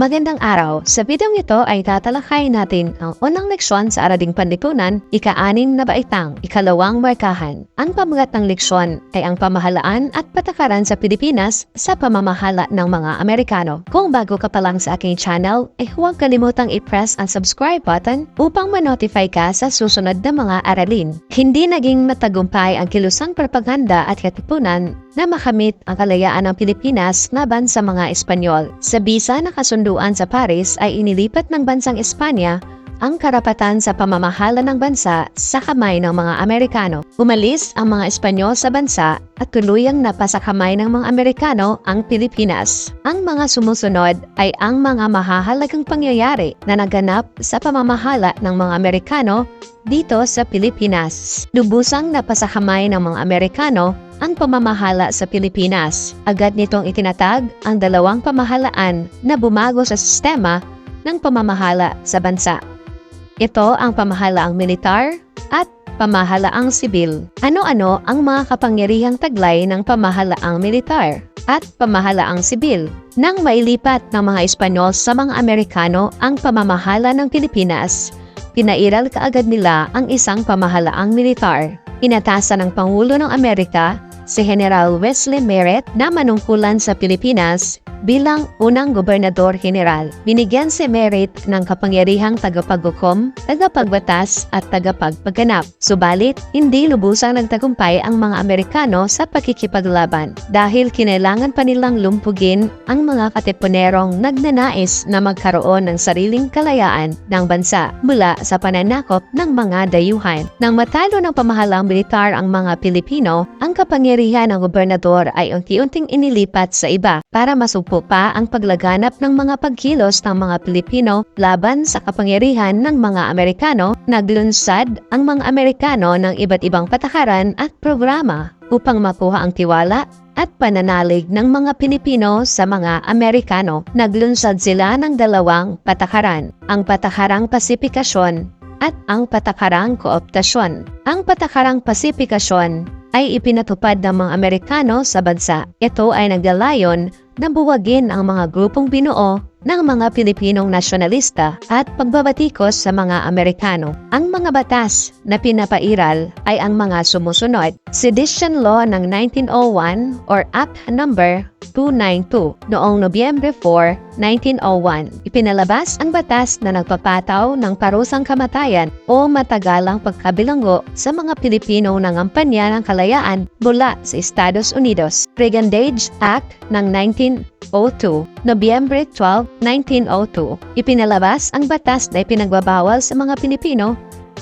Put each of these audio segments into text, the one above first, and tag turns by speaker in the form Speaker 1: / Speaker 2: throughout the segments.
Speaker 1: Magandang araw! Sa videong ito ay tatalakayin natin ang unang leksyon sa Arading Panlipunan, ika-anim na baitang, ikalawang markahan. Ang pamagat ng leksyon ay ang pamahalaan at patakaran sa Pilipinas sa pamamahala ng mga Amerikano. Kung bago ka pa lang sa aking channel, ay huwag kalimutang i-press ang subscribe button upang ma-notify ka sa susunod na mga aralin. Hindi naging matagumpay ang kilusang propaganda at katipunan na makamit ang kalayaan ng Pilipinas laban sa mga Espanyol. Sa bisa na kasunduan sa Paris ay inilipat ng bansang Espanya ang karapatan sa pamamahala ng bansa sa kamay ng mga Amerikano. Umalis ang mga Espanyol sa bansa at tuluyang napasakamay ng mga Amerikano ang Pilipinas. Ang mga sumusunod ay ang mga mahahalagang pangyayari na naganap sa pamamahala ng mga Amerikano dito sa Pilipinas. Lubusang napasakamay ng mga Amerikano ang pamamahala sa Pilipinas. Agad nitong itinatag ang dalawang pamahalaan na bumago sa sistema ng pamamahala sa bansa. Ito ang pamahalaang militar at pamahalaang sibil. Ano-ano ang mga kapangyarihang taglay ng pamahalaang militar at pamahalaang sibil? Nang mailipat ng mga Espanyol sa mga Amerikano ang pamamahala ng Pilipinas, pinairal kaagad nila ang isang pamahalaang militar. Inatasan ng Pangulo ng Amerika si General Wesley Merritt na manungkulan sa Pilipinas bilang unang gobernador general. Binigyan si Merritt ng kapangyarihang tagapaghukom, tagapagbatas at tagapagpaganap. Subalit, hindi lubusang nagtagumpay ang mga Amerikano sa pakikipaglaban dahil kinailangan pa nilang lumpugin ang mga katipunerong nagnanais na magkaroon ng sariling kalayaan ng bansa mula sa pananakop ng mga dayuhan. Nang matalo ng pamahalang militar ang mga Pilipino, ang kapangyarihan ng gobernador ay unti-unting inilipat sa iba para masugpo pa ang paglaganap ng mga pagkilos ng mga Pilipino laban sa kapangyarihan ng mga Amerikano, naglunsad ang mga Amerikano ng iba't ibang patakaran at programa upang makuha ang tiwala at pananalig ng mga Pilipino sa mga Amerikano. Naglunsad sila ng dalawang patakaran, ang patakarang pasifikasyon at ang patakarang kooptasyon. Ang patakarang pasifikasyon ay ipinatupad ng mga Amerikano sa bansa. Ito ay nagdalayon na buwagin ang mga grupong binuo ng mga Pilipinong nasyonalista at pagbabatikos sa mga Amerikano. Ang mga batas na pinapairal ay ang mga sumusunod. Sedition Law ng 1901 or Act Number 292 noong Nobyembre 4, 1901. Ipinalabas ang batas na nagpapataw ng parusang kamatayan o matagalang pagkabilanggo sa mga Pilipino ng ampanya ng kalayaan mula sa Estados Unidos. Brigandage Act ng 1902, Nobyembre 12, 1902. Ipinalabas ang batas na ipinagbabawal sa mga Pilipino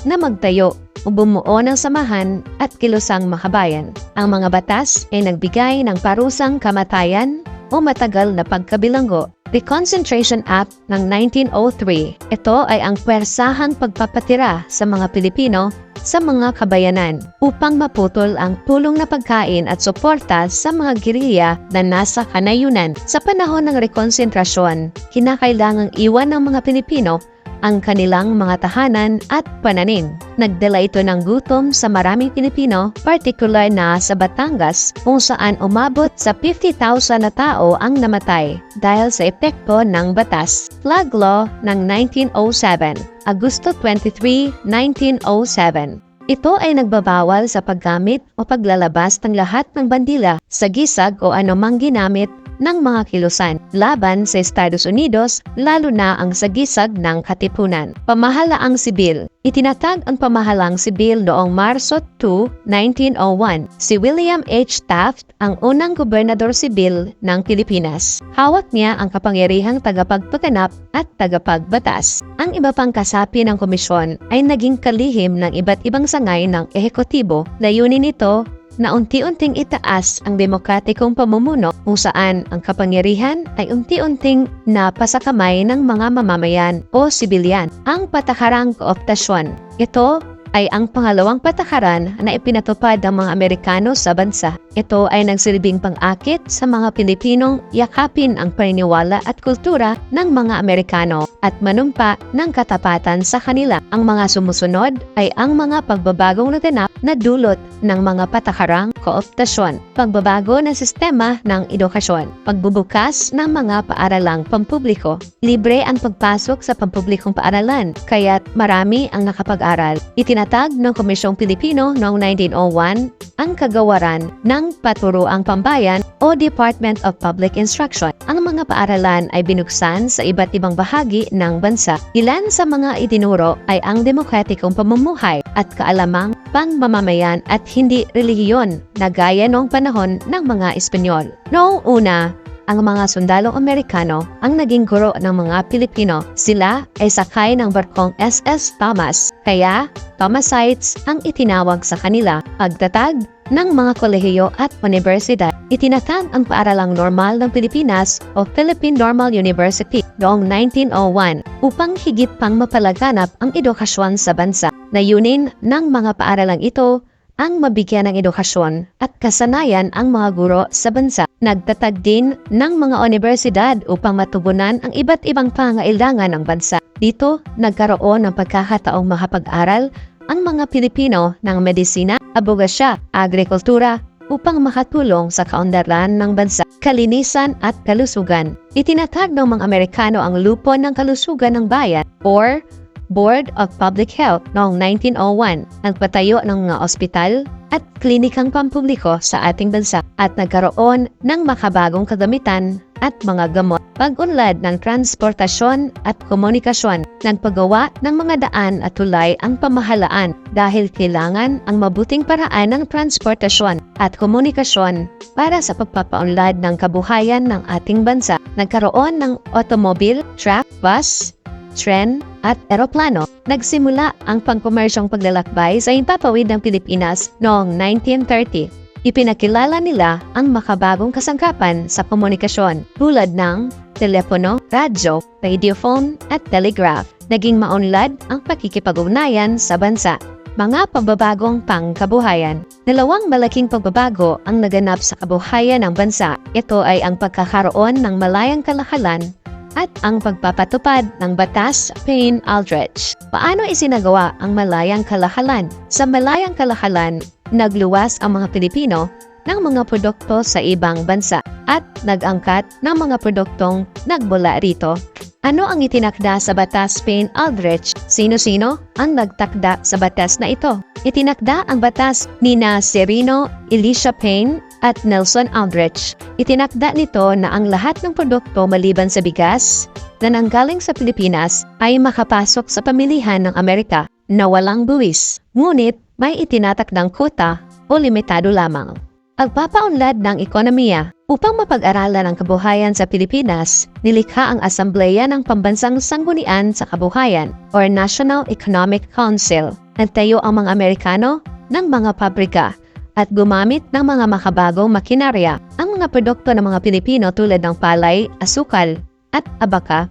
Speaker 1: na magtayo o bumuo ng samahan at kilusang makabayan. Ang mga batas ay nagbigay ng parusang kamatayan o matagal na pagkabilanggo. The Concentration Act ng 1903. Ito ay ang pwersahang pagpapatira sa mga Pilipino sa mga kabayanan upang maputol ang tulong na pagkain at suporta sa mga geriya na nasa kanayunan. Sa panahon ng rekonsentrasyon, kinakailangang iwan ng mga Pilipino ang kanilang mga tahanan at pananim. Nagdala ito ng gutom sa maraming Pilipino, particular na sa Batangas kung saan umabot sa 50,000 na tao ang namatay dahil sa epekto ng batas. Flag Law ng 1907, Agosto 23, 1907. Ito ay nagbabawal sa paggamit o paglalabas ng lahat ng bandila sa gisag o anumang ginamit ng mga kilusan laban sa Estados Unidos lalo na ang sagisag ng katipunan. Pamahalaang sibil Itinatag ang pamahalang sibil noong Marso 2, 1901. Si William H. Taft ang unang gobernador sibil ng Pilipinas. Hawak niya ang kapangyarihang tagapagpaganap at tagapagbatas. Ang iba pang kasapi ng komisyon ay naging kalihim ng iba't ibang sangay ng ehekutibo. Layunin nito na unti-unting itaas ang demokratikong pamumuno kung saan ang kapangyarihan ay unti-unting napasakamay ng mga mamamayan o sibilyan. Ang patakarang kooptasyon. Ito ay ang pangalawang patakaran na ipinatupad ng mga Amerikano sa bansa. Ito ay nagsilbing pang-akit sa mga Pilipinong yakapin ang paniniwala at kultura ng mga Amerikano at manumpa ng katapatan sa kanila. Ang mga sumusunod ay ang mga pagbabagong naganap na dulot ng mga patakarang kooptasyon, pagbabago ng sistema ng edukasyon, pagbubukas ng mga paaralang pampubliko. Libre ang pagpasok sa pampublikong paaralan, kaya't marami ang nakapag-aral. Itinatag ng Komisyong Pilipino noong 1901 ang kagawaran ng Paturuang Pambayan o Department of Public Instruction. Ang mga paaralan ay binuksan sa iba't ibang bahagi ng bansa. Ilan sa mga itinuro ay ang demokratikong pamumuhay at kaalamang pangmamamayan at hindi relihiyon na gaya noong panahon ng mga Espanyol. Noong una, ang mga sundalong Amerikano ang naging guro ng mga Pilipino. Sila ay sakay ng barkong SS Thomas, kaya Thomasites ang itinawag sa kanila. Pagtatag ng mga kolehiyo at universidad, itinatag ang paaralang normal ng Pilipinas o Philippine Normal University noong 1901 upang higit pang mapalaganap ang edukasyon sa bansa. Layunin ng mga paaralang ito ang mabigyan ng edukasyon at kasanayan ang mga guro sa bansa. Nagtatag din ng mga universidad upang matugunan ang iba't ibang pangailangan ng bansa. Dito, nagkaroon ng pagkakataong makapag-aral ang mga Pilipino ng medisina, abogasya, agrikultura, upang makatulong sa kaundaran ng bansa, kalinisan at kalusugan. Itinatag ng mga Amerikano ang lupon ng kalusugan ng bayan or Board of Public Health noong 1901. Nagpatayo ng mga ospital at klinikang pampubliko sa ating bansa at nagkaroon ng makabagong kagamitan at mga gamot. Pag-unlad ng transportasyon at komunikasyon, nagpagawa ng mga daan at tulay ang pamahalaan dahil kailangan ang mabuting paraan ng transportasyon at komunikasyon para sa pagpapaunlad ng kabuhayan ng ating bansa. Nagkaroon ng automobile, truck, bus, tren at eroplano, nagsimula ang pangkomersyong paglalakbay sa impapawid ng Pilipinas noong 1930. Ipinakilala nila ang makabagong kasangkapan sa komunikasyon tulad ng telepono, radyo, radiophone at telegraph. Naging maunlad ang pakikipag-ugnayan sa bansa. Mga pagbabagong pangkabuhayan. Dalawang malaking pagbabago ang naganap sa kabuhayan ng bansa. Ito ay ang pagkakaroon ng malayang kalakalan at ang pagpapatupad ng batas Payne-Aldrich. Paano isinagawa ang malayang kalahalan? Sa malayang kalahalan, nagluwas ang mga Pilipino ng mga produkto sa ibang bansa at nag-angkat ng mga produktong nagbula rito. Ano ang itinakda sa batas Payne-Aldrich? Sino-sino ang nagtakda sa batas na ito? Itinakda ang batas ni na Serino Elisha Payne at Nelson Aldrich. Itinakda nito na ang lahat ng produkto maliban sa bigas na nanggaling sa Pilipinas ay makapasok sa pamilihan ng Amerika na walang buwis. Ngunit may itinatakdang kota o limitado lamang. Pagpapaunlad ng ekonomiya upang mapag-aralan ang kabuhayan sa Pilipinas, nilikha ang Asambleya ng Pambansang Sanggunian sa Kabuhayan or National Economic Council. Nagtayo ang mga Amerikano ng mga pabrika at gumamit ng mga makabagong makinarya. Ang mga produkto ng mga Pilipino tulad ng palay, asukal at abaka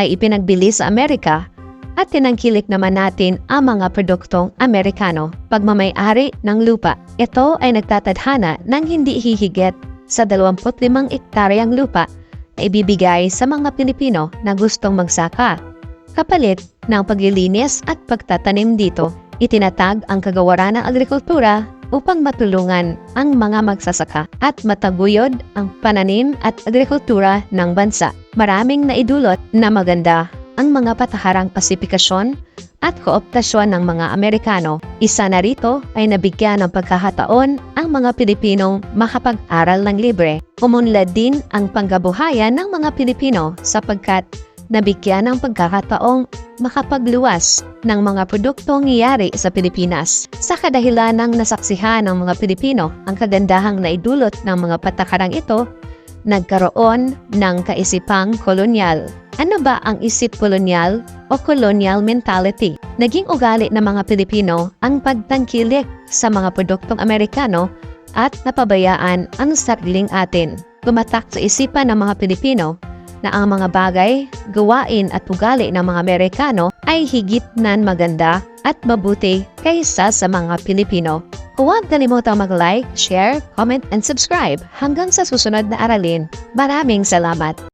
Speaker 1: ay ipinagbili sa Amerika at tinangkilik naman natin ang mga produktong Amerikano. Pagmamayari ng lupa, ito ay nagtatadhana ng hindi hihigit sa 25 ektaryang lupa na ibibigay sa mga Pilipino na gustong magsaka. Kapalit ng paglilinis at pagtatanim dito, itinatag ang kagawaran ng agrikultura upang matulungan ang mga magsasaka at mataguyod ang pananim at agrikultura ng bansa. Maraming naidulot na maganda ang mga pataharang pasifikasyon at kooptasyon ng mga Amerikano. Isa na rito ay nabigyan ng pagkakataon ang mga Pilipinong makapag-aral ng libre. Umunlad din ang panggabuhayan ng mga Pilipino sapagkat nabigyan ng pagkakataong makapagluwas ng mga produktong ngiyari sa Pilipinas. Sa kadahilan ng nasaksihan ng mga Pilipino ang kagandahang naidulot ng mga patakarang ito, nagkaroon ng kaisipang kolonyal. Ano ba ang isip kolonyal o colonial mentality? Naging ugali ng mga Pilipino ang pagtangkilik sa mga produktong Amerikano at napabayaan ang sariling atin. Tumatak sa isipan ng mga Pilipino na ang mga bagay, gawain at ugali ng mga Amerikano ay higit nan maganda at mabuti kaysa sa mga Pilipino. Huwag kalimutang mag-like, share, comment, and subscribe hanggang sa susunod na aralin. Maraming salamat!